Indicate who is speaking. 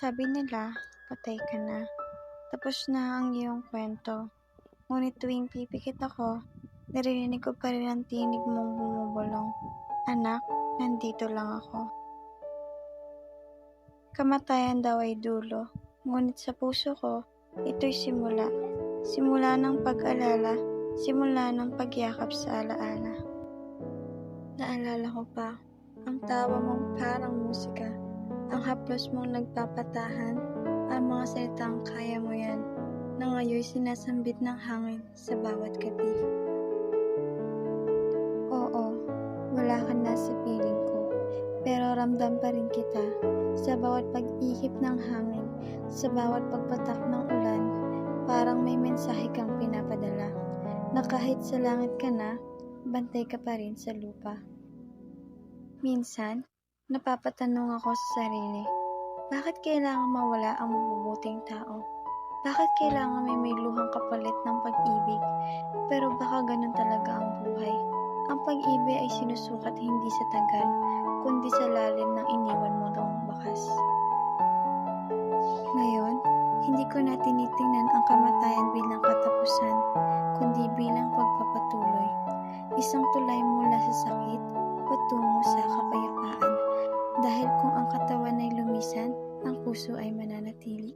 Speaker 1: Sabi nila, patay ka na. Tapos na ang iyong kwento. Ngunit tuwing pipikit ako, naririnig ko pa rin ang tinig mong bumubulong. Anak, nandito lang ako. Kamatayan daw ay dulo, ngunit sa puso ko, ito'y simula. Simula ng pag-alala, simula ng pagyakap sa alaala. Naalala ko pa, ang tawa mong parang musika, haplos mong nagpapatahan, ang mga salitang kaya mo yan, na ngayon sinasambit ng hangin sa bawat gabi. Oo, wala ka na sa piling ko, pero ramdam pa rin kita sa bawat pag-ihip ng hangin, sa bawat pagpatak ng ulan, parang may mensahe kang pinapadala, na kahit sa langit ka na, bantay ka pa rin sa lupa. Minsan, napapatanong ako sa sarili, bakit kailangan mawala ang mabubuting tao? Bakit kailangan may may luhang kapalit ng pag-ibig? Pero baka ganun talaga ang buhay. Ang pag-ibig ay sinusukat hindi sa tagal, kundi sa lalim ng iniwan mo ng bakas. Ngayon, hindi ko na tinitingnan ang kamatayan bilang katapusan, kundi bilang pagpapatuloy. Isang tulay mula sa sakit, patungo sa kapayapaan. Dahil kung ang katawan ay lumisan, ang puso ay mananatili.